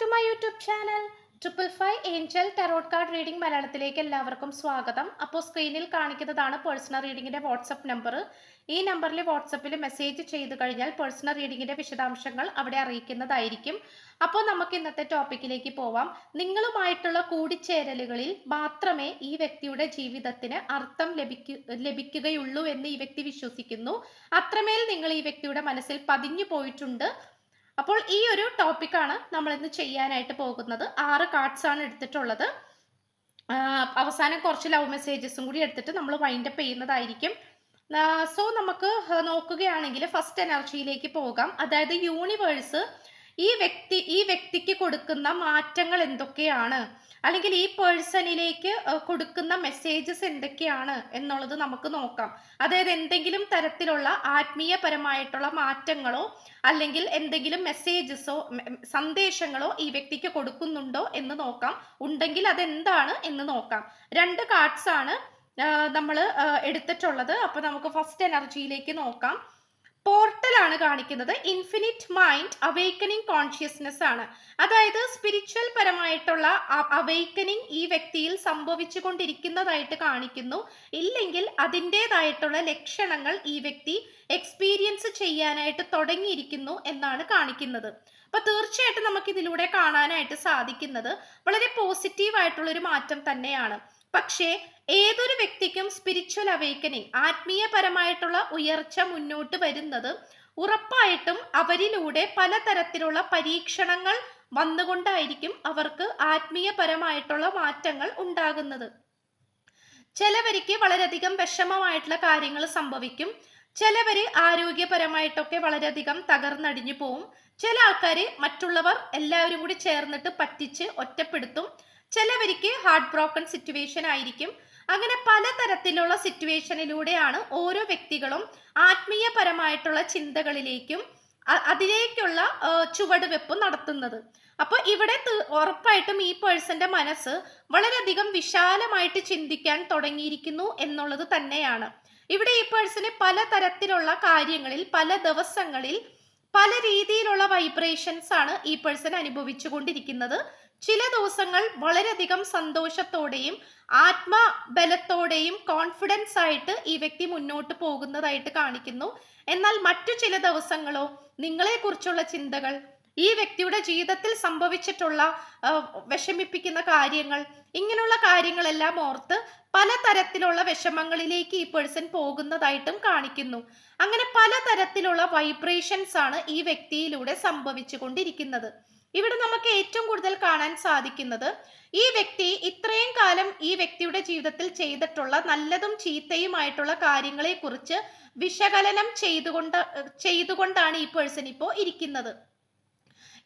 To my YouTube channel triple five angel tarot card reading മലയാളത്തിലേക്ക് എല്ലാവർക്കും സ്വാഗതം. അപ്പോൾ സ്ക്രീനിൽ കാണിക്കുന്നതാണ് പേഴ്സണൽ റീഡിങ്ങിന്റെ വാട്സപ്പ് നമ്പർ ഈ നമ്പറിൽ വാട്സപ്പിൽ മെസ്സേജ് ചെയ്തു കഴിഞ്ഞാൽ പേഴ്സണൽ റീഡിങ്ങിന്റെ വിശദാംശങ്ങൾ അവിടെ അറിയിക്കുന്നതായിരിക്കും. അപ്പോൾ നമുക്ക് ഇന്നത്തെ ടോപ്പിക്കിലേക്ക് പോവാം. നിങ്ങളുമായിട്ടുള്ള കൂടിച്ചേരലുകളിൽ മാത്രമേ ഈ വ്യക്തിയുടെ ജീവിതത്തിന് അർത്ഥം ലഭിക്കു ലഭിക്കുകയുള്ളൂ എന്ന് ഈ വ്യക്തി വിശ്വസിക്കുന്നു. അത്രമേൽ നിങ്ങൾ ഈ വ്യക്തിയുടെ മനസ്സിൽ പതിഞ്ഞു പോയിട്ടുണ്ട്. അപ്പോൾ ഈ ഒരു ടോപ്പിക്കാണ് നമ്മൾ ഇന്ന് ചെയ്യാനായിട്ട് പോകുന്നത്. ആറ് കാർഡ്സ് ആണ് എടുത്തിട്ടുള്ളത്. അവസാനം കുറച്ച് ലവ് മെസ്സേജസും കൂടി എടുത്തിട്ട് നമ്മൾ വൈൻഡപ്പ് ചെയ്യുന്നതായിരിക്കും. സോ നമുക്ക് നോക്കുകയാണെങ്കിൽ ഫസ്റ്റ് എനർജിയിലേക്ക് പോകാം. അതായത് യൂണിവേഴ്സ് ഈ വ്യക്തി ഈ വ്യക്തിക്ക് കൊടുക്കുന്ന മാറ്റങ്ങൾ എന്തൊക്കെയാണ്? അല്ലെങ്കിൽ ഈ പേഴ്സണിലേക്ക് കൊടുക്കുന്ന മെസ്സേജസ് എന്തൊക്കെയാണ് എന്നുള്ളത് നമുക്ക് നോക്കാം. അതായത് എന്തെങ്കിലും തരത്തിലുള്ള ആത്മീയപരമായിട്ടുള്ള മാറ്റങ്ങളോ അല്ലെങ്കിൽ എന്തെങ്കിലും മെസ്സേജസോ സന്ദേശങ്ങളോ ഈ വ്യക്തിക്ക് കൊടുക്കുന്നുണ്ടോ എന്ന് നോക്കാം. ഉണ്ടെങ്കിൽ അതെന്താണ് എന്ന് നോക്കാം. രണ്ട് കാർഡ്സ് ആണ് നമ്മൾ എടുത്തിട്ടുള്ളത്. അപ്പൊ നമുക്ക് ഫസ്റ്റ് എനർജിയിലേക്ക് നോക്കാം. പോർട്ടൽ ആണ് കാണിക്കുന്നത്. ഇൻഫിനിറ്റ് മൈൻഡ് അവേക്കനിങ് കോൺഷ്യസ്നെസ് ആണ്. അതായത് സ്പിരിച്വൽ പരമായിട്ടുള്ള അവേക്കനിങ് ഈ വ്യക്തിയിൽ സംഭവിച്ചു കൊണ്ടിരിക്കുന്നതായിട്ട് കാണിക്കുന്നു. ഇല്ലെങ്കിൽ അതിന്റെതായിട്ടുള്ള ലക്ഷണങ്ങൾ ഈ വ്യക്തി എക്സ്പീരിയൻസ് ചെയ്യാനായിട്ട് തുടങ്ങിയിരിക്കുന്നു എന്നാണ് കാണിക്കുന്നത്. അപ്പൊ തീർച്ചയായിട്ടും നമുക്ക് ഇതിലൂടെ കാണാനായിട്ട് സാധിക്കുന്നത് വളരെ പോസിറ്റീവ് ആയിട്ടുള്ള ഒരു മാറ്റം തന്നെയാണ്. പക്ഷേ ഏതൊരു വ്യക്തിക്കും സ്പിരിച്വൽ അവേക്കനിങ് ആത്മീയപരമായിട്ടുള്ള ഉയർച്ച മുന്നോട്ട് വരുന്നത് ഉറപ്പായിട്ടും അവരിലൂടെ പലതരത്തിലുള്ള പരീക്ഷണങ്ങൾ വന്നുകൊണ്ടായിരിക്കും അവർക്ക് ആത്മീയപരമായിട്ടുള്ള മാറ്റങ്ങൾ ഉണ്ടാകുന്നത്. ചിലവർക്ക് വളരെയധികം വിഷമമായിട്ടുള്ള കാര്യങ്ങൾ സംഭവിക്കും. ചിലവർ ആരോഗ്യപരമായിട്ടൊക്കെ വളരെയധികം തകർന്നടിഞ്ഞു പോവും. ചില ആൾക്കാർ മറ്റുള്ളവർ എല്ലാവരും കൂടി ചേർന്നിട്ട് പറ്റിച്ച് ഒറ്റപ്പെടുത്തും. ചിലവർക്ക് ഹാർട്ട് ബ്രോക്കൺ സിറ്റുവേഷൻ ആയിരിക്കും. അങ്ങനെ പലതരത്തിലുള്ള സിറ്റുവേഷനിലൂടെയാണ് ഓരോ വ്യക്തികളും ആത്മീയപരമായിട്ടുള്ള ചിന്തകളിലേക്കും അതിലേക്കുള്ള ചുവടുവെപ്പ് നടത്തുന്നത്. അപ്പോൾ ഇവിടെ ഉറപ്പായിട്ടും ഈ പേഴ്സന്റെ മനസ്സ് വളരെയധികം വിശാലമായിട്ട് ചിന്തിക്കാൻ തുടങ്ങിയിരിക്കുന്നു എന്നുള്ളത് തന്നെയാണ്. ഇവിടെ ഈ പേഴ്സന് പലതരത്തിലുള്ള കാര്യങ്ങളിൽ പല ദിവസങ്ങളിൽ പല രീതിയിലുള്ള വൈബ്രേഷൻസ് ആണ് ഈ പേഴ്സൺ അനുഭവിച്ചു കൊണ്ടിരിക്കുന്നത് ചില ദിവസങ്ങൾ വളരെയധികം സന്തോഷത്തോടെയും ആത്മബലത്തോടെയും കോൺഫിഡൻസ് ആയിട്ട് ഈ വ്യക്തി മുന്നോട്ട് പോകുന്നതായിട്ട് കാണിക്കുന്നു. എന്നാൽ മറ്റു ചില ദിവസങ്ങളോ നിങ്ങളെക്കുറിച്ചുള്ള ചിന്തകൾ ഈ വ്യക്തിയുടെ ജീവിതത്തിൽ സംഭവിച്ചിട്ടുള്ള വിഷമിപ്പിക്കുന്ന കാര്യങ്ങൾ ഇങ്ങനെയുള്ള കാര്യങ്ങളെല്ലാം ഓർത്ത് പലതരത്തിലുള്ള വിഷമങ്ങളിലേക്ക് ഈ പേഴ്സൺ പോകുന്നതായിട്ടും കാണിക്കുന്നു. അങ്ങനെ പലതരത്തിലുള്ള വൈബ്രേഷൻസ് ആണ് ഈ വ്യക്തിയിലൂടെ സംഭവിച്ചു കൊണ്ടിരിക്കുന്നത് ഇവിടെ നമുക്ക് ഏറ്റവും കൂടുതൽ കാണാൻ സാധിക്കുന്നത് ഈ വ്യക്തി ഇത്രയും കാലം ഈ വ്യക്തിയുടെ ജീവിതത്തിൽ ചെയ്തിട്ടുള്ള നല്ലതും ചീത്തയുമായിട്ടുള്ള കാര്യങ്ങളെ കുറിച്ച് വിശകലനം ചെയ്തുകൊണ്ട് ചെയ്തുകൊണ്ടാണ് ഈ പേഴ്സൺ ഇപ്പോൾ ഇരിക്കുന്നത്.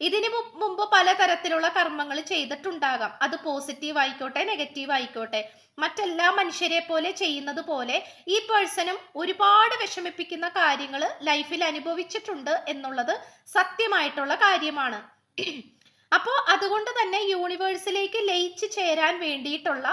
ഇതിനു മുമ്പ് പലതരത്തിലുള്ള കർമ്മങ്ങൾ ചെയ്തിട്ടുണ്ടാകാം. അത് പോസിറ്റീവ് ആയിക്കോട്ടെ നെഗറ്റീവ് ആയിക്കോട്ടെ. മറ്റെല്ലാ മനുഷ്യരെ പോലെ ചെയ്യുന്നത് പോലെ ഈ പേഴ്സണും ഒരുപാട് വിഷമിപ്പിക്കുന്ന കാര്യങ്ങൾ ലൈഫിൽ അനുഭവിച്ചിട്ടുണ്ട് എന്നുള്ളത് സത്യമായിട്ടുള്ള കാര്യമാണ്. അപ്പോൾ അതുകൊണ്ട് തന്നെ യൂണിവേഴ്സിലേക്ക് ലയിച്ചു ചേരാൻ വേണ്ടിയിട്ടുള്ള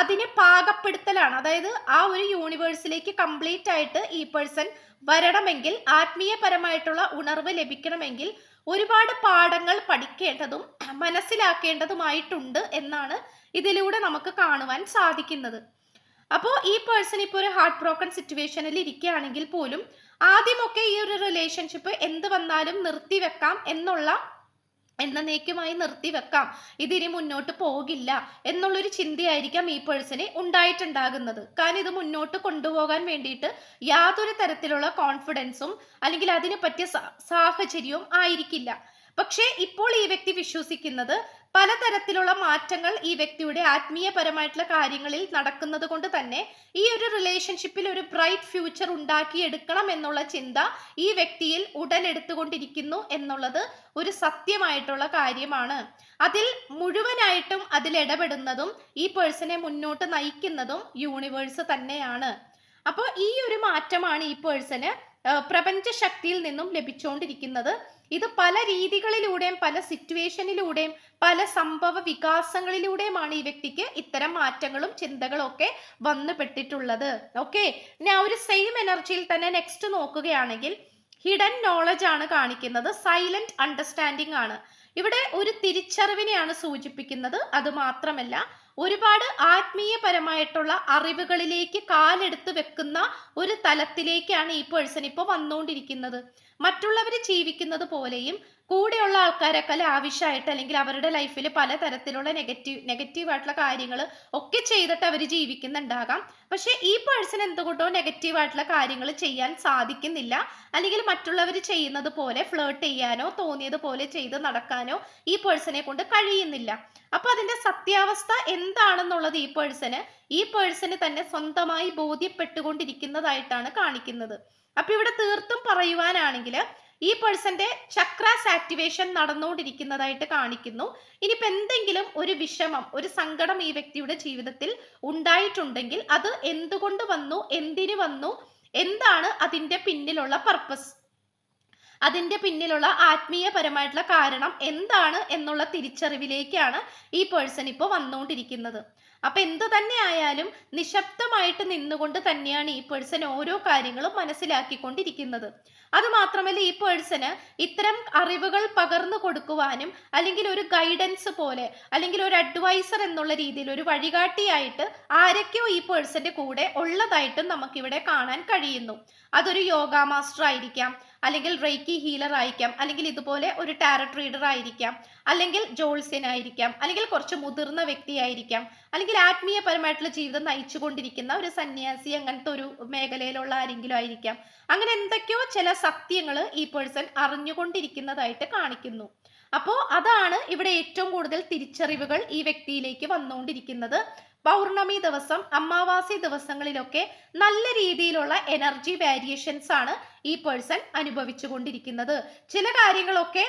അതിനെ പാകപ്പെടുത്തലാണ്. അതായത് ആ ഒരു യൂണിവേഴ്സിലേക്ക് കംപ്ലീറ്റ് ആയിട്ട് ഈ പേഴ്സൺ വരണമെങ്കിൽ ആത്മീയപരമായിട്ടുള്ള ഉണർവ് ലഭിക്കണമെങ്കിൽ ഒരുപാട് പാഠങ്ങൾ പഠിക്കേണ്ടതും മനസ്സിലാക്കേണ്ടതുമായിട്ടുണ്ട് എന്നാണ് ഇതിലൂടെ നമുക്ക് കാണുവാൻ സാധിക്കുന്നത്. അപ്പോൾ ഈ പേഴ്സൺ ഇപ്പോൾ ഒരു ഹാർട്ട് ബ്രോക്കൺ സിറ്റുവേഷനിൽ ഇരിക്കുകയാണെങ്കിൽ പോലും ആദ്യമൊക്കെ ഈ ഒരു റിലേഷൻഷിപ്പ് എന്ത് വന്നാലും നിർത്തിവെക്കാം എന്നുള്ള എന്നേക്കുമായി നിർത്തിവെക്കാം. ഇതിനി മുന്നോട്ട് പോകില്ല എന്നുള്ളൊരു ചിന്തയായിരിക്കാം ഈ പേഴ്സണെ ഉണ്ടായിട്ടുണ്ടാകുന്നത്. കാരണം ഇത് മുന്നോട്ട് കൊണ്ടുപോകാൻ വേണ്ടിയിട്ട് യാതൊരു തരത്തിലുള്ള കോൺഫിഡൻസും അല്ലെങ്കിൽ അതിന് പറ്റിയ സാഹചര്യവും ആയിരിക്കില്ല. പക്ഷേ ഇപ്പോൾ ഈ വ്യക്തി വിശ്വസിക്കുന്നത് പലതരത്തിലുള്ള മാറ്റങ്ങൾ ഈ വ്യക്തിയുടെ ആത്മീയപരമായിട്ടുള്ള കാര്യങ്ങളിൽ നടക്കുന്നത് കൊണ്ട് തന്നെ ഈ ഒരു റിലേഷൻഷിപ്പിൽ ഒരു ബ്രൈറ്റ് ഫ്യൂച്ചർ ഉണ്ടാക്കിയെടുക്കണം എന്നുള്ള ചിന്ത ഈ വ്യക്തിയിൽ ഉടലെടുത്തുകൊണ്ടിരിക്കുന്നു എന്നുള്ളത് ഒരു സത്യമായിട്ടുള്ള കാര്യമാണ്. അതിൽ മുഴുവനായിട്ടും അതിൽ ഇടപെടുന്നതും ഈ പേഴ്സണെ മുന്നോട്ട് നയിക്കുന്നതും യൂണിവേഴ്സ് തന്നെയാണ്. അപ്പോൾ ഈ ഒരു മാറ്റമാണ് ഈ പേഴ്സണ് പ്രപഞ്ച ശക്തിയിൽ നിന്നും ലഭിച്ചുകൊണ്ടിരിക്കുന്നത് ഇത് പല രീതികളിലൂടെയും പല സിറ്റുവേഷനിലൂടെയും പല സംഭവ വികാസങ്ങളിലൂടെയുമാണ് ഈ വ്യക്തിക്ക് ഇത്തരം മാറ്റങ്ങളും ചിന്തകളും ഒക്കെ വന്നുപെട്ടിട്ടുള്ളത്. ഓക്കെ ഇനി ആ ഒരു സെയിം എനർജിയിൽ തന്നെ നെക്സ്റ്റ് നോക്കുകയാണെങ്കിൽ ഹിഡൻ നോളജ് ആണ് കാണിക്കുന്നത്. സൈലന്റ് അണ്ടർസ്റ്റാൻഡിംഗ് ആണ്. ഇവിടെ ഒരു തിരിച്ചറിവിനെയാണ് സൂചിപ്പിക്കുന്നത്. അത് മാത്രമല്ല ഒരുപാട് ആത്മീയപരമായിട്ടുള്ള അറിവുകളിലേക്ക് കാലെടുത്ത് വെക്കുന്ന ഒരു തലത്തിലേക്കാണ് ഈ പേഴ്സൺ ഇപ്പോൾ വന്നുകൊണ്ടിരിക്കുന്നത്. മറ്റുള്ളവർ ജീവിക്കുന്നത് പോലെയും കൂടെയുള്ള ആൾക്കാരൊക്കെ ആവശ്യമായിട്ട് അല്ലെങ്കിൽ അവരുടെ ലൈഫിൽ പലതരത്തിലുള്ള നെഗറ്റീവ് നെഗറ്റീവ് ആയിട്ടുള്ള കാര്യങ്ങൾ ഒക്കെ ചെയ്തിട്ട് അവർ ജീവിക്കുന്നുണ്ടാകാം. പക്ഷേ ഈ പേഴ്സൺ എന്തുകൊണ്ടോ നെഗറ്റീവ് ആയിട്ടുള്ള കാര്യങ്ങൾ ചെയ്യാൻ സാധിക്കുന്നില്ല. അല്ലെങ്കിൽ മറ്റുള്ളവർ ചെയ്യുന്നത് പോലെ ഫ്ലേർട്ട് ചെയ്യാനോ തോന്നിയത് പോലെ ചെയ്ത് നടക്കാനോ ഈ പേഴ്സണെ കൊണ്ട് കഴിയുന്നില്ല. അപ്പൊ അതിന്റെ സത്യാവസ്ഥ എന്താണെന്നുള്ളത് ഈ പേഴ്സണ് ഈ പേഴ്സണ് തന്നെ സ്വന്തമായി ബോധ്യപ്പെട്ടുകൊണ്ടിരിക്കുന്നതായിട്ടാണ് കാണിക്കുന്നത്. അപ്പൊ ഇവിടെ തീർത്തും പറയുവാനാണെങ്കിൽ ഈ പേഴ്സന്റെ ചക്രാസ് ആക്ടിവേഷൻ നടന്നുകൊണ്ടിരിക്കുന്നതായിട്ട് കാണിക്കുന്നു. ഇനിയിപ്പോ എന്തെങ്കിലും ഒരു വിഷമം ഒരു സങ്കടം ഈ വ്യക്തിയുടെ ജീവിതത്തിൽ ഉണ്ടായിട്ടുണ്ടെങ്കിൽ അത് എന്തുകൊണ്ട് വന്നു എന്തിനു വന്നു എന്താണ് അതിന്റെ പിന്നിലുള്ള പർപ്പസ് അതിന്റെ പിന്നിലുള്ള ആത്മീയപരമായിട്ടുള്ള കാരണം എന്താണ് എന്നുള്ള തിരിച്ചറിവിലേക്കാണ് ഈ പേഴ്സൺ ഇപ്പോൾ വന്നുകൊണ്ടിരിക്കുന്നത്. അപ്പൊ എന്ത് തന്നെ ആയാലും നിശബ്ദമായിട്ട് നിന്നുകൊണ്ട് തന്നെയാണ് ഈ പേഴ്സൺ ഓരോ കാര്യങ്ങളും മനസ്സിലാക്കിക്കൊണ്ടിരിക്കുന്നത്. അത് മാത്രമല്ല ഈ പേഴ്സണ് ഇത്തരം അറിവുകൾ പകർന്നു കൊടുക്കുവാനും അല്ലെങ്കിൽ ഒരു ഗൈഡൻസ് പോലെ അല്ലെങ്കിൽ ഒരു അഡ്വൈസർ എന്നുള്ള രീതിയിൽ ഒരു വഴികാട്ടിയായിട്ട് ആരൊക്കെയോ ഈ പേഴ്സന്റെ കൂടെ ഉള്ളതായിട്ടും നമുക്കിവിടെ കാണാൻ കഴിയുന്നു. അതൊരു യോഗ മാസ്റ്റർ ആയിരിക്കാം അല്ലെങ്കിൽ റേക്കി ഹീലർ ആയിരിക്കാം അല്ലെങ്കിൽ ഇതുപോലെ ഒരു ടാരറ്റ് റീഡർ ആയിരിക്കാം അല്ലെങ്കിൽ ജോൾസ്യനായിരിക്കാം അല്ലെങ്കിൽ കുറച്ച് മുതിർന്ന വ്യക്തിയായിരിക്കാം അല്ലെങ്കിൽ ആത്മീയപരമായിട്ടുള്ള ജീവിതം നയിച്ചുകൊണ്ടിരിക്കുന്ന ഒരു സന്യാസി അങ്ങനത്തെ ഒരു മേഖലയിലുള്ള ആരെങ്കിലും ആയിരിക്കാം. അങ്ങനെ എന്തൊക്കെയോ ചില സത്യങ്ങൾ ഈ പേഴ്സൺ അറിഞ്ഞുകൊണ്ടിരിക്കുന്നതായിട്ട് കാണിക്കുന്നു. അപ്പോൾ അതാണ് ഇവിടെ ഏറ്റവും കൂടുതൽ തിരിച്ചറിവുകൾ ഈ വ്യക്തിയിലേക്ക് വന്നുകൊണ്ടിരിക്കുന്നത്. പൗർണമി ദിവസം അമാവാസി ദിവസങ്ങളിലൊക്കെ നല്ല രീതിയിലുള്ള എനർജി വേരിയേഷൻസ് ആണ് ഈ പേഴ്സൺ അനുഭവിച്ചു കൊണ്ടിരിക്കുന്നത് ചില കാര്യങ്ങളൊക്കെ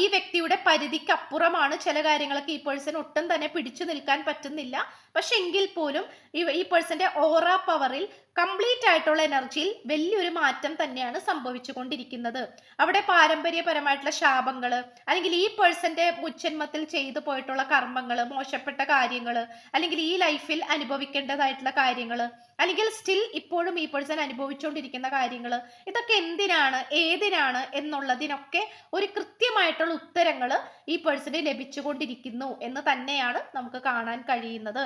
ഈ വ്യക്തിയുടെ പരിധിക്ക് അപ്പുറമാണ് ചില കാര്യങ്ങളൊക്കെ ഈ പേഴ്സൺ ഒട്ടും തന്നെ പിടിച്ചു നിൽക്കാൻ പറ്റുന്നില്ല. പക്ഷെ എങ്കിൽ പോലും ഈ പേഴ്സന്റെ ഓറ പവറിൽ കംപ്ലീറ്റ് ആയിട്ടുള്ള എനർജിയിൽ വലിയൊരു മാറ്റം തന്നെയാണ് സംഭവിച്ചു കൊണ്ടിരിക്കുന്നത് അവിടെ പാരമ്പര്യപരമായിട്ടുള്ള ശാപങ്ങൾ അല്ലെങ്കിൽ ഈ പേഴ്സന്റെ മുച്ചന്മത്തിൽ ചെയ്തു പോയിട്ടുള്ള കർമ്മങ്ങൾ മോശപ്പെട്ട കാര്യങ്ങൾ അല്ലെങ്കിൽ ഈ ലൈഫിൽ അനുഭവിക്കേണ്ടതായിട്ടുള്ള കാര്യങ്ങൾ അല്ലെങ്കിൽ സ്റ്റിൽ ഇപ്പോഴും ഈ പേഴ്സൺ അനുഭവിച്ചുകൊണ്ടിരിക്കുന്ന കാര്യങ്ങൾ ഇതൊക്കെ എന്തിനാണ് ഏതിനാണ് എന്നുള്ളതിനൊക്കെ ഒരു കൃത്യമായിട്ടുള്ള ഉത്തരങ്ങൾ ഈ പേഴ്സണ് ലഭിച്ചുകൊണ്ടിരിക്കുന്നു എന്ന് തന്നെയാണ് നമുക്ക് കാണാൻ കഴിയുന്നത്.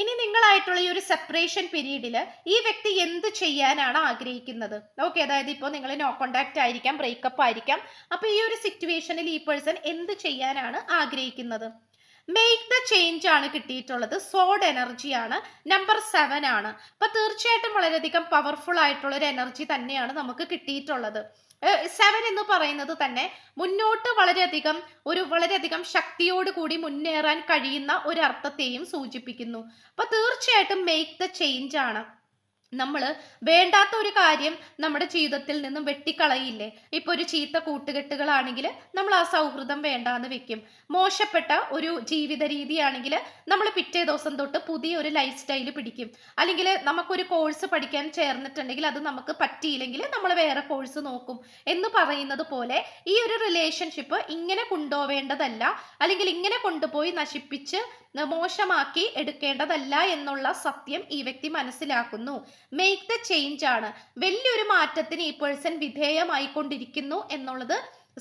ഇനി നിങ്ങളായിട്ടുള്ള ഈ ഒരു സെപ്പറേഷൻ പീരീഡിൽ ഈ വ്യക്തി എന്ത് ചെയ്യാനാണ് ആഗ്രഹിക്കുന്നത്? ഓക്കെ അതായത് ഇപ്പോൾ നിങ്ങൾ നോ കോണ്ടാക്ട് ആയിരിക്കാം ബ്രേക്കപ്പ് ആയിരിക്കാം. അപ്പോൾ ഈ ഒരു സിറ്റുവേഷനിൽ ഈ പേഴ്സൺ എന്ത് ചെയ്യാനാണ് ആഗ്രഹിക്കുന്നത്? മേക്ക് ദ ചേഞ്ച് ആണ് കിട്ടിയിട്ടുള്ളത്. സോഡ് എനർജി ആണ്. നമ്പർ സെവൻ ആണ്. അപ്പൊ തീർച്ചയായിട്ടും വളരെയധികം പവർഫുൾ ആയിട്ടുള്ള ഒരു എനർജി തന്നെയാണ് നമുക്ക് കിട്ടിയിട്ടുള്ളത്. സെവൻ എന്ന് പറയുന്നത് തന്നെ മുന്നോട്ട് വളരെയധികം ഒരു വളരെയധികം ശക്തിയോട് കൂടി മുന്നേറാൻ കഴിയുന്ന ഒരു അർത്ഥത്തെയും സൂചിപ്പിക്കുന്നു. അപ്പൊ തീർച്ചയായിട്ടും മേക്ക് ദ ചേഞ്ച് ആണ്. നമ്മൾ വേണ്ടാത്ത ഒരു കാര്യം നമ്മുടെ ജീവിതത്തിൽ നിന്നും വെട്ടിക്കളയില്ലേ? ഇപ്പൊ ഒരു ചീത്ത കൂട്ടുകെട്ടുകളാണെങ്കിൽ നമ്മൾ ആ സൗഹൃദം വേണ്ടാന്ന് വെക്കും. മോശപ്പെട്ട ഒരു ജീവിത രീതിയാണെങ്കിൽ നമ്മൾ പിറ്റേ ദിവസം തൊട്ട് പുതിയ ഒരു ലൈഫ് സ്റ്റൈൽ പിടിക്കും. അല്ലെങ്കിൽ നമുക്കൊരു കോഴ്സ് പഠിക്കാൻ ചേർന്നിട്ടുണ്ടെങ്കിൽ അത് നമുക്ക് പറ്റിയില്ലെങ്കിൽ നമ്മൾ വേറെ കോഴ്സ് നോക്കും. എന്ന് പറയുന്നത് പോലെ ഈ ഒരു റിലേഷൻഷിപ്പ് ഇങ്ങനെ കൊണ്ടുപോവേണ്ടതല്ല. അല്ലെങ്കിൽ ഇങ്ങനെ കൊണ്ടുപോയി നശിപ്പിച്ച് മോശമാക്കി എടുക്കേണ്ടതല്ല എന്നുള്ള സത്യം ഈ വ്യക്തി മനസ്സിലാക്കുന്നു. മേക്ക് ദ ചേഞ്ച് ആണ്. വലിയൊരു മാറ്റത്തിന് ഈ പേഴ്സൺ വിധേയമായിക്കൊണ്ടിരിക്കുന്നു എന്നുള്ളത്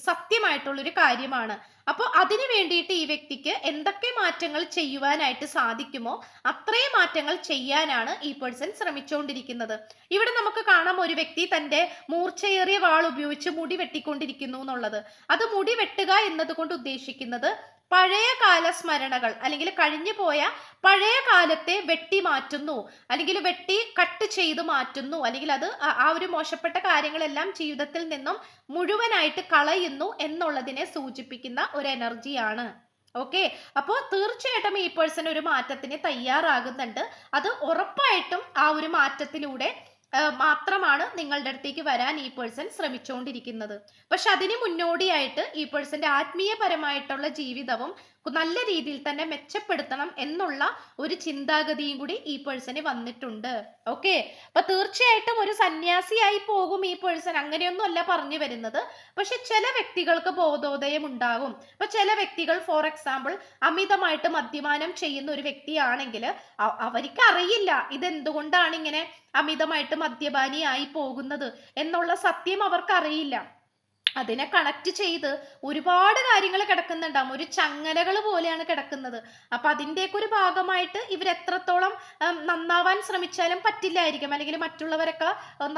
സത്യമായിട്ടുള്ളൊരു കാര്യമാണ്. അപ്പോൾ അതിനു വേണ്ടിയിട്ട് ഈ വ്യക്തിക്ക് എന്തൊക്കെ മാറ്റങ്ങൾ ചെയ്യുവാനായിട്ട് സാധിക്കുമോ അത്രയും മാറ്റങ്ങൾ ചെയ്യാനാണ് ഈ പേഴ്സൺ ശ്രമിച്ചുകൊണ്ടിരിക്കുന്നത് ഇവിടെ നമുക്ക് കാണാം ഒരു വ്യക്തി തന്റെ മൂർച്ചയേറിയ വാൾ ഉപയോഗിച്ച് മുടി വെട്ടിക്കൊണ്ടിരിക്കുന്നു എന്നുള്ളത്. അത് മുടി വെട്ടുക എന്നതുകൊണ്ട് ഉദ്ദേശിക്കുന്നത് പഴയ കാല സ്മരണകൾ അല്ലെങ്കിൽ കഴിഞ്ഞു പോയ പഴയ കാലത്തെ വെട്ടി മാറ്റുന്നു അല്ലെങ്കിൽ വെട്ടി കട്ട് ചെയ്ത് മാറ്റുന്നു അല്ലെങ്കിൽ അത് ആ ഒരു മോശപ്പെട്ട കാര്യങ്ങളെല്ലാം ജീവിതത്തിൽ നിന്നും മുഴുവനായിട്ട് കളയുന്നു എന്നുള്ളതിനെ സൂചിപ്പിക്കുന്ന ഒരു എനർജിയാണ് ഓക്കെ അപ്പോൾ തീർച്ചയായിട്ടും ഈ പേഴ്സൺ ഒരു മാറ്റത്തിന് തയ്യാറാകുന്നുണ്ട്. അത് ഉറപ്പായിട്ടും ആ ഒരു മാറ്റത്തിലൂടെ മാത്രമാണ് നിങ്ങളുടെ അടുത്തേക്ക് വരാൻ ഈ പേഴ്സൺ ശ്രമിച്ചുകൊണ്ടിരിക്കുന്നത് പക്ഷെ അതിന് മുന്നോടിയായിട്ട് ഈ പേഴ്സന്റെ ആത്മീയപരമായിട്ടുള്ള ജീവിതവും നല്ല രീതിയിൽ തന്നെ മെച്ചപ്പെടുത്തണം എന്നുള്ള ഒരു ചിന്താഗതിയും കൂടി ഈ പേഴ്സന് വന്നിട്ടുണ്ട്. ഓക്കെ അപ്പൊ തീർച്ചയായിട്ടും ഒരു സന്യാസിയായി പോകും ഈ പേഴ്സൺ അങ്ങനെയൊന്നും അല്ല പറഞ്ഞു വരുന്നത്. പക്ഷെ ചില വ്യക്തികൾക്ക് ബോധോദയം ഉണ്ടാകും. അപ്പൊ ചില വ്യക്തികൾ ഫോർ എക്സാമ്പിൾ അമിതമായിട്ട് മദ്യപാനം ചെയ്യുന്ന ഒരു വ്യക്തിയാണെങ്കിൽ അവർക്ക് അറിയില്ല ഇതെന്തുകൊണ്ടാണ് ഇങ്ങനെ അമിതമായിട്ട് മദ്യപാനിയായി പോകുന്നത് എന്നുള്ള സത്യം അവർക്ക് അറിയില്ല. അതിനെ കണക്ട് ചെയ്ത് ഒരുപാട് കാര്യങ്ങൾ കിടക്കുന്നുണ്ടാവും. ഒരു ചങ്ങലകൾ പോലെയാണ് കിടക്കുന്നത്. അപ്പൊ അതിന്റെയൊക്കെ ഒരു ഭാഗമായിട്ട് ഇവർ എത്രത്തോളം നന്നാവാൻ ശ്രമിച്ചാലും പറ്റില്ലായിരിക്കും. അല്ലെങ്കിൽ മറ്റുള്ളവരൊക്കെ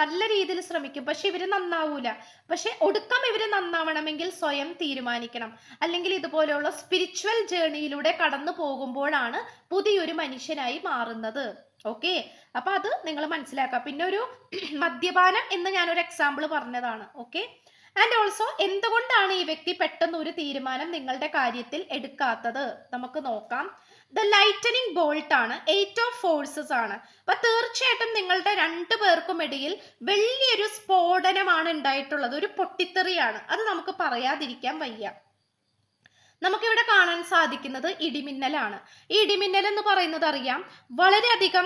നല്ല രീതിയിൽ ശ്രമിക്കും. പക്ഷെ ഇവർ നന്നാവൂല. പക്ഷെ ഒടുക്കം ഇവർ നന്നാവണമെങ്കിൽ സ്വയം തീരുമാനിക്കണം. അല്ലെങ്കിൽ ഇതുപോലെയുള്ള സ്പിരിച്വൽ ജേണിയിലൂടെ കടന്നു പോകുമ്പോഴാണ് പുതിയൊരു മനുഷ്യനായി മാറുന്നത്. ഓക്കെ? അപ്പൊ അത് നിങ്ങൾ മനസ്സിലാക്കുക. പിന്നെ ഒരു മദ്യപാനം എന്ന് ഞാനൊരു എക്സാമ്പിൾ പറഞ്ഞതാണ്. ഓക്കെ? ആൻഡ് ഓൾസോ എന്തുകൊണ്ടാണ് ഈ വ്യക്തി പെട്ടെന്ന് ഒരു തീരുമാനം നിങ്ങളുടെ കാര്യത്തിൽ എടുക്കാത്തത്? നമുക്ക് നോക്കാം. ദ ലൈറ്റനിങ് ബോൾട്ട് ആണ് എയ്റ്റ് ഓഫ് ഫോഴ്സസ് ആണ്. അപ്പൊ തീർച്ചയായിട്ടും നിങ്ങളുടെ രണ്ടു പേർക്കും ഇടയിൽ വലിയൊരു സ്ഫോടനമാണ് ഉണ്ടായിട്ടുള്ളത്. ഒരു പൊട്ടിത്തെറിയാണ്. അത് നമുക്ക് പറയാതിരിക്കാൻ വയ്യ. നമുക്കിവിടെ കാണാൻ സാധിക്കുന്നത് ഇടിമിന്നലാണ്. ഈ ഇടിമിന്നൽ എന്ന് പറയുന്നത് അറിയാം. വളരെയധികം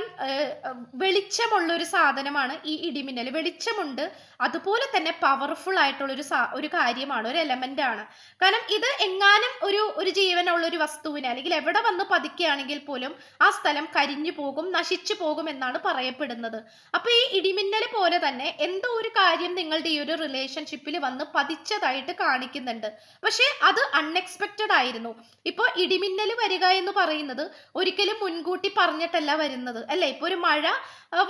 വെളിച്ചമുള്ള ഒരു സാധനമാണ് ഈ ഇടിമിന്നൽ. വെളിച്ചമുണ്ട്. അതുപോലെ തന്നെ പവർഫുൾ ആയിട്ടുള്ള ഒരു ഒരു കാര്യമാണ് ഒരു എലമെന്റ് ആണ്. കാരണം ഇത് എങ്ങാനും ഒരു ഒരു ജീവനുള്ള ഒരു വസ്തുവിനെ അല്ലെങ്കിൽ എവിടെ വന്ന് പതിക്കുകയാണെങ്കിൽ പോലും ആ സ്ഥലം കരിഞ്ഞു പോകും നശിച്ചു പോകും എന്നാണ് പറയപ്പെടുന്നത്. അപ്പൊ ഈ ഇടിമിന്നൽ പോലെ തന്നെ എന്തോ ഒരു കാര്യം നിങ്ങളുടെ ഈ ഒരു റിലേഷൻഷിപ്പിൽ വന്ന് പതിച്ചതായിട്ട് കാണിക്കുന്നുണ്ട്. പക്ഷെ അത് അൺഎക്സ്പെക്റ്റഡ് ആയിരുന്നു. ഇപ്പോൾ ഇടിമിന്നൽ വരിക എന്ന് പറയുന്നത് ഒരിക്കലും മുൻകൂട്ടി പറഞ്ഞിട്ടല്ല വരുന്നത്. അല്ലെ? ഇപ്പൊ ഒരു മഴ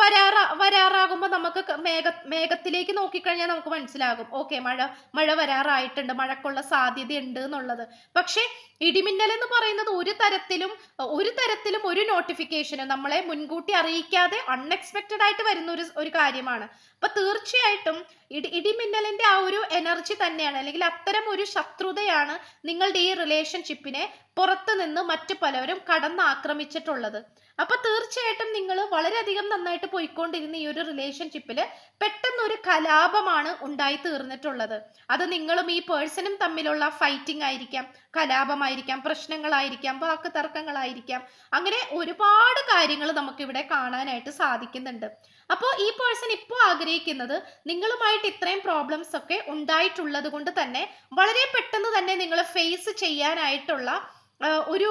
വരാറാ വരാറാകുമ്പോൾ നമുക്ക് മേഘ മേഘത്തിലേക്ക് നോക്കിക്കഴിഞ്ഞാൽ നമുക്ക് മനസ്സിലാകും. ഓക്കെ മഴ മഴ വരാറായിട്ടുണ്ട് മഴക്കുള്ള സാധ്യതയുണ്ട് എന്നുള്ളത്. പക്ഷേ ഇടിമിന്നൽ എന്ന് പറയുന്നത് ഒരു തരത്തിലും ഒരു തരത്തിലും ഒരു നോട്ടിഫിക്കേഷനും നമ്മളെ മുൻകൂട്ടി അറിയിക്കാതെ അൺഎക്സ്പെക്റ്റഡ് ആയിട്ട് വരുന്ന ഒരു ഒരു കാര്യമാണ്. അപ്പൊ തീർച്ചയായിട്ടും ഇടി ഇടിമിന്നലിന്റെ ആ ഒരു എനർജി തന്നെയാണ് അല്ലെങ്കിൽ അത്തരം ഒരു ശത്രുതയാണ് നിങ്ങളുടെ ഈ റിലേഷൻഷിപ്പിനെ പുറത്തു നിന്ന് മറ്റു കടന്ന് ആക്രമിച്ചിട്ടുള്ളത് അപ്പൊ തീർച്ചയായിട്ടും നിങ്ങൾ വളരെയധികം നന്നായിട്ട് പോയിക്കൊണ്ടിരുന്ന ഈ ഒരു റിലേഷൻഷിപ്പിൽ പെട്ടെന്ന് ഒരു കലാപമാണ് ഉണ്ടായി തീർന്നിട്ടുള്ളത്. അത് നിങ്ങളും ഈ പേഴ്സണും തമ്മിലുള്ള ഫൈറ്റിംഗ് ആയിരിക്കാം കലാപമായിരിക്കാം പ്രശ്നങ്ങളായിരിക്കാം വാക്ക് തർക്കങ്ങളായിരിക്കാം അങ്ങനെ ഒരുപാട് കാര്യങ്ങൾ നമുക്കിവിടെ കാണാനായിട്ട് സാധിക്കുന്നുണ്ട്. അപ്പോൾ ഈ പേഴ്സൺ ഇപ്പോൾ ആഗ്രഹിക്കുന്നത് നിങ്ങളുമായിട്ട് ഇത്രയും പ്രോബ്ലംസ് ഒക്കെ ഉണ്ടായിട്ടുള്ളത് കൊണ്ട് തന്നെ വളരെ പെട്ടെന്ന് തന്നെ നിങ്ങൾ ഫേസ് ചെയ്യാനായിട്ടുള്ള ഒരു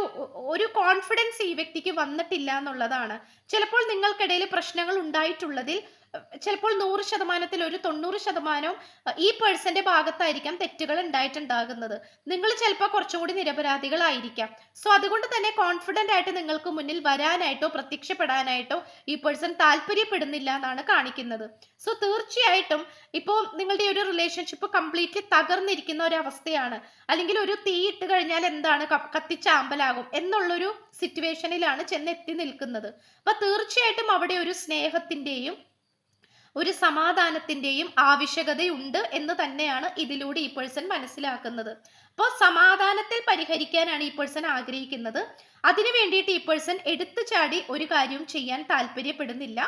ഒരു കോൺഫിഡൻസ് ഈ വ്യക്തിക്ക് വന്നിട്ടില്ല എന്നുള്ളതാണ്. ചിലപ്പോൾ നിങ്ങൾക്കിടയിൽ പ്രശ്നങ്ങൾ ഉണ്ടായിട്ടുള്ളതിൽ ചിലപ്പോൾ നൂറ് ശതമാനത്തിൽ ഒരു തൊണ്ണൂറ് ശതമാനവും ഈ പേഴ്സന്റെ ഭാഗത്തായിരിക്കാം തെറ്റുകൾ ഉണ്ടായിട്ടുണ്ടാകുന്നത്. നിങ്ങൾ ചിലപ്പോൾ കുറച്ചും കൂടി നിരപരാധികളായിരിക്കാം. സോ അതുകൊണ്ട് തന്നെ കോൺഫിഡന്റ് ആയിട്ട് നിങ്ങൾക്ക് മുന്നിൽ വരാനായിട്ടോ പ്രത്യക്ഷപ്പെടാനായിട്ടോ ഈ പേഴ്സൺ താല്പര്യപ്പെടുന്നില്ല എന്നാണ് കാണിക്കുന്നത്. സോ തീർച്ചയായിട്ടും ഇപ്പോൾ നിങ്ങളുടെ ഒരു റിലേഷൻഷിപ്പ് കംപ്ലീറ്റ്ലി തകർന്നിരിക്കുന്ന ഒരു അവസ്ഥയാണ്. അല്ലെങ്കിൽ ഒരു തീ ഇട്ട് കഴിഞ്ഞാൽ എന്താണ് കത്തിച്ചാമ്പലാകും എന്നുള്ളൊരു സിറ്റുവേഷനിലാണ് ചെന്നെത്തി നിൽക്കുന്നത്. അപ്പൊ തീർച്ചയായിട്ടും അവിടെ ഒരു സ്നേഹത്തിന്റെയും ഒരു സമാധാനത്തിന്റെയും ആവശ്യകതയുണ്ട് എന്ന് തന്നെയാണ് ഇതിലൂടെ ഈ പേഴ്സൺ മനസ്സിലാക്കുന്നത്. അപ്പോൾ സമാധാനത്തിൽ പരിഹരിക്കാനാണ് ഈ പേഴ്സൺ ആഗ്രഹിക്കുന്നത്. അതിനു വേണ്ടിയിട്ട് ഈ പേഴ്സൺ എടുത്തു ചാടി ഒരു കാര്യവും ചെയ്യാൻ താല്പര്യപ്പെടുന്നില്ല.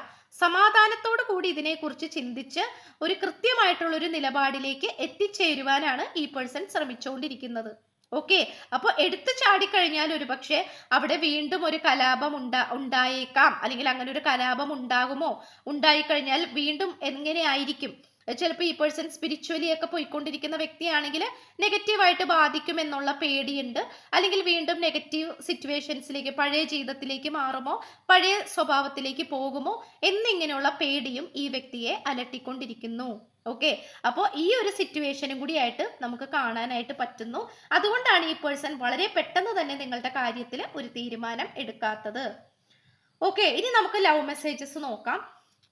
സമാധാനത്തോടു കൂടി ഇതിനെക്കുറിച്ച് ചിന്തിച്ച് ഒരു കൃത്യമായിട്ടുള്ള ഒരു നിലപാടിലേക്ക് എത്തിച്ചേരുവാനാണ് ഈ പേഴ്സൺ ശ്രമിച്ചുകൊണ്ടിരിക്കുന്നത്. ഓക്കെ. അപ്പൊ എടുത്തു ചാടിക്കഴിഞ്ഞാൽ ഒരു പക്ഷേ അവിടെ വീണ്ടും ഒരു കലാപം ഉണ്ടാ ഉണ്ടായേക്കാം. അല്ലെങ്കിൽ അങ്ങനെ ഒരു കലാപം ഉണ്ടാകുമോ? ഉണ്ടായിക്കഴിഞ്ഞാൽ വീണ്ടും എങ്ങനെയായിരിക്കും? ചിലപ്പോൾ ഈ പേഴ്സൺ സ്പിരിച്വലി ഒക്കെ പോയിക്കൊണ്ടിരിക്കുന്ന വ്യക്തിയാണെങ്കിൽ നെഗറ്റീവായിട്ട് ബാധിക്കും എന്നുള്ള പേടിയുണ്ട്. അല്ലെങ്കിൽ വീണ്ടും നെഗറ്റീവ് സിറ്റുവേഷൻസിലേക്ക് പഴയ ജീവിതത്തിലേക്ക് മാറുമോ? പഴയ സ്വഭാവത്തിലേക്ക് പോകുമോ? എന്നിങ്ങനെയുള്ള പേടിയും ഈ വ്യക്തിയെ അലട്ടിക്കൊണ്ടിരിക്കുന്നു. ഓക്കെ അപ്പോൾ ഈ ഒരു സിറ്റുവേഷനും കൂടിയായിട്ട് നമുക്ക് കാണാനായിട്ട് പറ്റുന്നു. അതുകൊണ്ടാണ് ഈ പേഴ്സൺ വളരെ പെട്ടെന്ന് തന്നെ നിങ്ങളുടെ കാര്യത്തിൽ ഒരു തീരുമാനം എടുക്കാത്തത്. ഓക്കെ ഇനി നമുക്ക് ലവ് മെസ്സേജസ് നോക്കാം.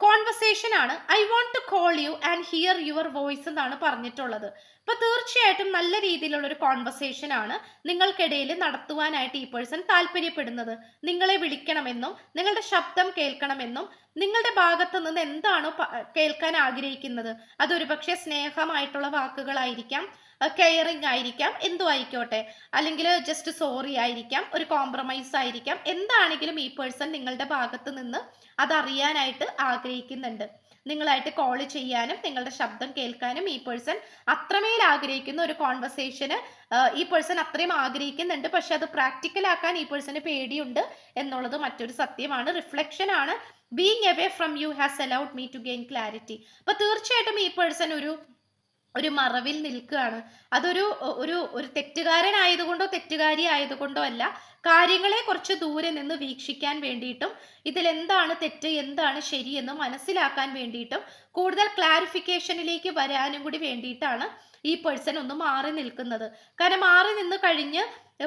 കോൺവെർസേഷൻ ആണ്. I want to call you and hear your voice എന്നാണ് പറഞ്ഞിട്ടുള്ളത്. അപ്പൊ തീർച്ചയായിട്ടും നല്ല രീതിയിലുള്ള ഒരു കോൺവെർസേഷൻ ആണ് നിങ്ങൾക്കിടയിൽ നടത്തുവാനായിട്ട് ഈ പേഴ്സൺ താല്പര്യപ്പെടുന്നത്. നിങ്ങളെ വിളിക്കണമെന്നും നിങ്ങളുടെ ശബ്ദം കേൾക്കണമെന്നും നിങ്ങളുടെ ഭാഗത്ത് നിന്ന് എന്താണോ കേൾക്കാൻ ആഗ്രഹിക്കുന്നത്. അതൊരു പക്ഷേ സ്നേഹമായിട്ടുള്ള വാക്കുകളായിരിക്കാം. കെയറിങ് ആയിരിക്കാം എന്തു ആയിക്കോട്ടെ അല്ലെങ്കിൽ ജസ്റ്റ് സോറി ആയിരിക്കാം ഒരു കോംപ്രമൈസ് ആയിരിക്കാം. എന്താണെങ്കിലും ഈ പേഴ്സൺ നിങ്ങളുടെ ഭാഗത്ത് നിന്ന് അതറിയാനായിട്ട് ആഗ്രഹിക്കുന്നുണ്ട്. നിങ്ങളായിട്ട് കോൾ ചെയ്യാനും നിങ്ങളുടെ ശബ്ദം കേൾക്കാനും ഈ പേഴ്സൺ അത്രമേൽ ആഗ്രഹിക്കുന്ന ഒരു കോൺവെർസേഷന് ഈ പേഴ്സൺ അത്രയും ആഗ്രഹിക്കുന്നുണ്ട്. പക്ഷെ അത് പ്രാക്ടിക്കൽ ആക്കാൻ ഈ പേഴ്സന് പേടിയുണ്ട് എന്നുള്ളത് മറ്റൊരു സത്യമാണ്. റിഫ്ലക്ഷൻ ആണ്. Being away from you has allowed me to gain clarity അപ്പൊ തീർച്ചയായിട്ടും ഈ പേഴ്സൺ ഒരു ഒരു മറവിൽ നിൽക്കുകയാണ്. അതൊരു ഒരു ഒരു തെറ്റുകാരനായതുകൊണ്ടോ തെറ്റുകാരി ആയതുകൊണ്ടോ അല്ല കാര്യങ്ങളെ കുറച്ച് ദൂരെ നിന്ന് വീക്ഷിക്കാൻ വേണ്ടിയിട്ടും ഇതിൽ എന്താണ് തെറ്റ് എന്താണ് ശരി എന്ന് മനസ്സിലാക്കാൻ വേണ്ടിയിട്ടും കൂടുതൽ ക്ലാരിഫിക്കേഷനിലേക്ക് വരാനും കൂടി വേണ്ടിയിട്ടാണ് ഈ പേഴ്സൺ ഒന്ന് മാറി നിൽക്കുന്നത്. കാരണം മാറി നിന്ന് കഴിഞ്ഞ്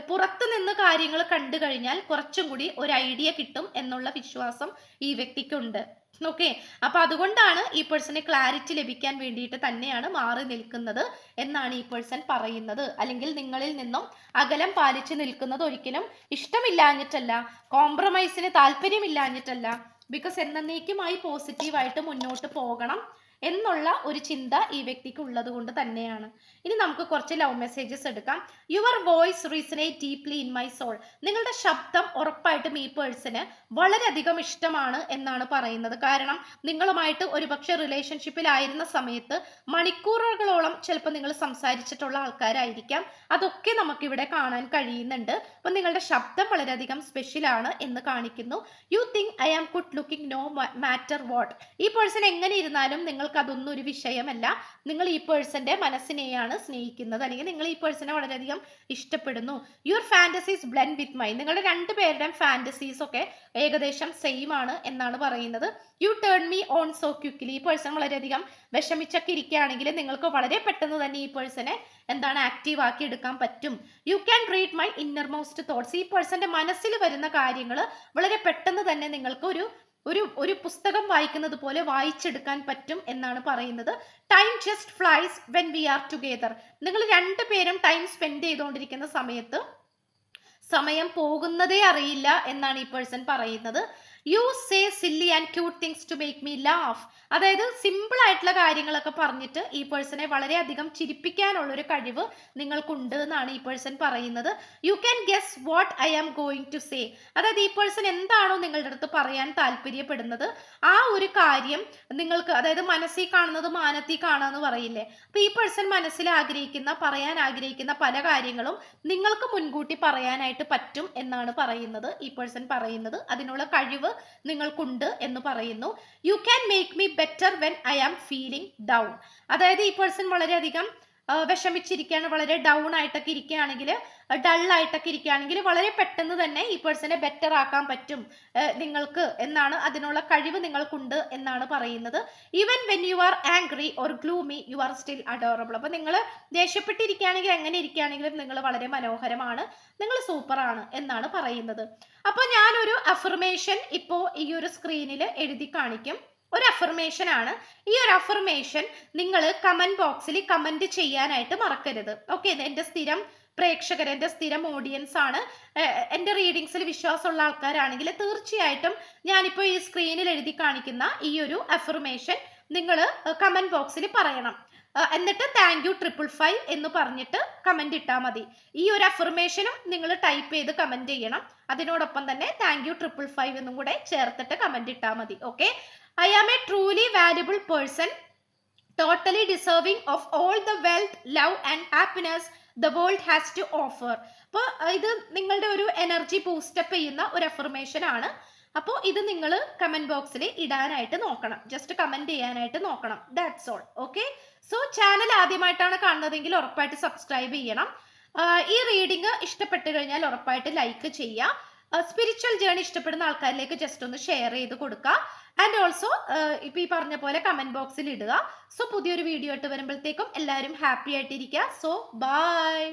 പുറത്ത് നിന്ന് കാര്യങ്ങൾ കണ്ടു കഴിഞ്ഞാൽ കുറച്ചും കൂടി ഒരു ഐഡിയ കിട്ടും എന്നുള്ള വിശ്വാസം ഈ വ്യക്തിക്കുണ്ട്. ഓക്കെ അപ്പൊ അതുകൊണ്ടാണ് ഈ പേഴ്സണെ ക്ലാരിറ്റി ലഭിക്കാൻ വേണ്ടിയിട്ട് തന്നെയാണ് മാറി നിൽക്കുന്നത് എന്നാണ് ഈ പേഴ്സൺ പറയുന്നത്. അല്ലെങ്കിൽ നിങ്ങളിൽ നിന്നും അകലം പാലിച്ചു നിൽക്കുന്നത് ഒരിക്കലും ഇഷ്ടമില്ലാഞ്ഞിട്ടല്ല കോംപ്രമൈസിന് താല്പര്യമില്ലാഞ്ഞിട്ടല്ല. ബിക്കോസ് എന്നേക്കുമായി പോസിറ്റീവായിട്ട് മുന്നോട്ട് പോകണം. എന്നുള്ള ഒരു ചിന്ത ഈ വ്യക്തിക്ക് ഉള്ളത് കൊണ്ട് തന്നെയാണ്. ഇനി നമുക്ക് കുറച്ച് ലവ് മെസ്സേജസ് എടുക്കാം. Your voice resonate deeply in my soul നിങ്ങളുടെ ശബ്ദം ഉറപ്പായിട്ടും ഈ പേഴ്സണ് വളരെയധികം ഇഷ്ടമാണ് എന്നാണ് പറയുന്നത്. കാരണം നിങ്ങളുമായിട്ട് ഒരുപക്ഷെ റിലേഷൻഷിപ്പിലായിരുന്ന സമയത്ത് മണിക്കൂറുകളോളം ചിലപ്പോൾ നിങ്ങൾ സംസാരിച്ചിട്ടുള്ള ആൾക്കാരായിരിക്കാം. അതൊക്കെ നമുക്കിവിടെ കാണാൻ കഴിയുന്നുണ്ട്. അപ്പം നിങ്ങളുടെ ശബ്ദം വളരെയധികം സ്പെഷ്യലാണ് എന്ന് കാണിക്കുന്നു. You think I am good looking no matter what ഈ പേഴ്സൺ എങ്ങനെ ഇരുന്നാലും നിങ്ങൾക്ക് അതൊന്നും ഒരു വിഷയമല്ല. നിങ്ങൾ ഈ പേഴ്സന്റെ മനസ്സിനെയാണ് സ്നേഹിക്കുന്നത്. അല്ലെങ്കിൽ നിങ്ങൾ ഈ പേഴ്സണെ വളരെയധികം ഇഷ്ടപ്പെടുന്നു. Your fantasies blend with my നിങ്ങളുടെ രണ്ടുപേരുടെയും ഫാന്റസീസ് ഒക്കെ ഏകദേശം സെയിം ആണ് എന്നാണ് പറയുന്നത്. You turn me on so quickly ഈ പേഴ്സൺ വളരെയധികം വിഷമിച്ചൊക്കെ ഇരിക്കുകയാണെങ്കിൽ നിങ്ങൾക്ക് വളരെ പെട്ടെന്ന് തന്നെ ഈ പേഴ്സണെ എന്താണ് ആക്റ്റീവ് ആക്കി എടുക്കാൻ പറ്റും. You can read my innermost thoughts ഈ പേഴ്സന്റെ മനസ്സിൽ വരുന്ന കാര്യങ്ങൾ വളരെ പെട്ടെന്ന് തന്നെ നിങ്ങൾക്ക് ഒരു ഒരു ഒരു പുസ്തകം വായിക്കുന്നത് പോലെ വായിച്ചെടുക്കാൻ പറ്റും എന്നാണ് പറയുന്നത്. Time just flies when we are together നിങ്ങൾ രണ്ടുപേരും ടൈം സ്പെൻഡ് ചെയ്തുകൊണ്ടിരിക്കുന്ന സമയത്ത് സമയം പോകുന്നതേ അറിയില്ല എന്നാണ് ഈ പേഴ്സൺ പറയുന്നത്. You say silly and cute things to make me laugh അതായത് സിമ്പിൾ ആയിട്ടുള്ള കാര്യങ്ങളൊക്കെ പറഞ്ഞിട്ട് ഈ പേഴ്സണെ വളരെയധികം ചിരിപ്പിക്കാനുള്ളൊരു കഴിവ് നിങ്ങൾക്കുണ്ട് എന്നാണ് ഈ പേഴ്സൺ പറയുന്നത്. You can guess what I am going to say അതായത് ഈ പേഴ്സൺ എന്താണോ നിങ്ങളുടെ അടുത്ത് പറയാൻ താല്പര്യപ്പെടുന്നത്. ആ ഒരു കാര്യം നിങ്ങൾക്ക് അതായത് മനസ്സിൽ കാണുന്നത് മാനത്തിൽ കാണുക എന്ന് പറയില്ലേ? അപ്പൊ ഈ പേഴ്സൺ മനസ്സിൽ ആഗ്രഹിക്കുന്ന പറയാൻ ആഗ്രഹിക്കുന്ന പല കാര്യങ്ങളും നിങ്ങൾക്ക് മുൻകൂട്ടി പറയാനായിട്ട് പറ്റും എന്നാണ് പറയുന്നത് ഈ പേഴ്സൺ പറയുന്നത്. അതിനുള്ള കഴിവ് നിങ്ങൾക്കുണ്ട് എന്ന് പറയുന്നു. You can make me better when I am feeling down അതായത് ഈ പേഴ്സൺ വളരെയധികം വിഷമിച്ചിരിക്കുകയാണ് വളരെ ഡൗൺ ആയിട്ടൊക്കെ ഇരിക്കുകയാണെങ്കിൽ ഡൾ ആയിട്ടൊക്കെ ഇരിക്കുകയാണെങ്കിൽ വളരെ പെട്ടെന്ന് തന്നെ ഈ പേഴ്സണെ ബെറ്റർ ആക്കാൻ പറ്റും നിങ്ങൾക്ക് എന്നാണ് അതിനുള്ള കഴിവ് നിങ്ങൾക്കുണ്ട് എന്നാണ് പറയുന്നത്. Even when you are angry or gloomy you are still adorable അപ്പോൾ നിങ്ങൾ ദേഷ്യപ്പെട്ടിരിക്കുകയാണെങ്കിൽ എങ്ങനെ ഇരിക്കുകയാണെങ്കിലും നിങ്ങൾ വളരെ മനോഹരമാണ് നിങ്ങൾ സൂപ്പറാണ് എന്നാണ് പറയുന്നത്. അപ്പോൾ ഞാനൊരു അഫർമേഷൻ ഇപ്പോൾ ഈ ഒരു സ്ക്രീനിൽ എഴുതി കാണിക്കും. ഒരു അഫർമേഷൻ ആണ്. ഈ ഒരു അഫർമേഷൻ നിങ്ങൾ കമന്റ് ബോക്സിൽ കമന്റ് ചെയ്യാനായിട്ട് മറക്കരുത്. ഓക്കെ എന്റെ സ്ഥിരം പ്രേക്ഷകർ എന്റെ സ്ഥിരം ഓഡിയൻസ് ആണ്. എന്റെ റീഡിങ്സിൽ വിശ്വാസമുള്ള ആൾക്കാരാണെങ്കിൽ തീർച്ചയായിട്ടും ഞാനിപ്പോൾ ഈ സ്ക്രീനിൽ എഴുതി കാണിക്കുന്ന ഈ ഒരു അഫർമേഷൻ നിങ്ങൾ കമന്റ് ബോക്സിൽ പറയണം. എന്നിട്ട് താങ്ക് യു ട്രിപ്പിൾ ഫൈവ് എന്ന് പറഞ്ഞിട്ട് കമന്റ് ഇട്ടാൽ മതി. ഈ ഒരു അഫർമേഷനും നിങ്ങൾ ടൈപ്പ് ചെയ്ത് കമന്റ് ചെയ്യണം. അതിനോടൊപ്പം തന്നെ താങ്ക് യു ട്രിപ്പിൾ ഫൈവ് എന്നും കൂടെ ചേർത്തിട്ട് കമന്റ് ഇട്ടാൽ മതി. Okay I am a truly valuable person totally deserving of all the wealth love and happiness the world has to offer അപ്പോൾ ഇത് നിങ്ങളുടെ ഒരു എനർജി ബൂസ്റ്റപ്പ് ചെയ്യുന്ന ഒരു അഫർമേഷൻ ആണ്. അപ്പോൾ ഇത് നിങ്ങൾ കമന്റ് ബോക്സിൽ ഇടാനായിട്ട് നോക്കണം. ജസ്റ്റ് കമന്റ് ചെയ്യാനായിട്ട് നോക്കണം. That's all okay so channel ആദ്യമായിട്ടാണ് കാണുന്നതെങ്കിൽ ഉറപ്പായിട്ട് സബ്സ്ക്രൈബ് ചെയ്യണം. ഈ റീഡിങ് ഇഷ്ടപ്പെട്ട് കഴിഞ്ഞാൽ ഉറപ്പായിട്ട് ലൈക്ക് ചെയ്യുക. സ്പിരിച്വൽ ജേണി ഇഷ്ടപ്പെടുന്ന ആൾക്കാരിലേക്ക് ജസ്റ്റ് ഒന്ന് ഷെയർ ചെയ്ത് കൊടുക്കുക. ആൻഡ് ഓൾസോ ഇപ്പൊ ഈ പറഞ്ഞ പോലെ കമന്റ് ബോക്സിൽ ഇടുക. സോ പുതിയൊരു വീഡിയോ ഇട്ട് വരുമ്പോഴത്തേക്കും എല്ലാവരും ഹാപ്പി ആയിട്ടിരിക്കുക. So by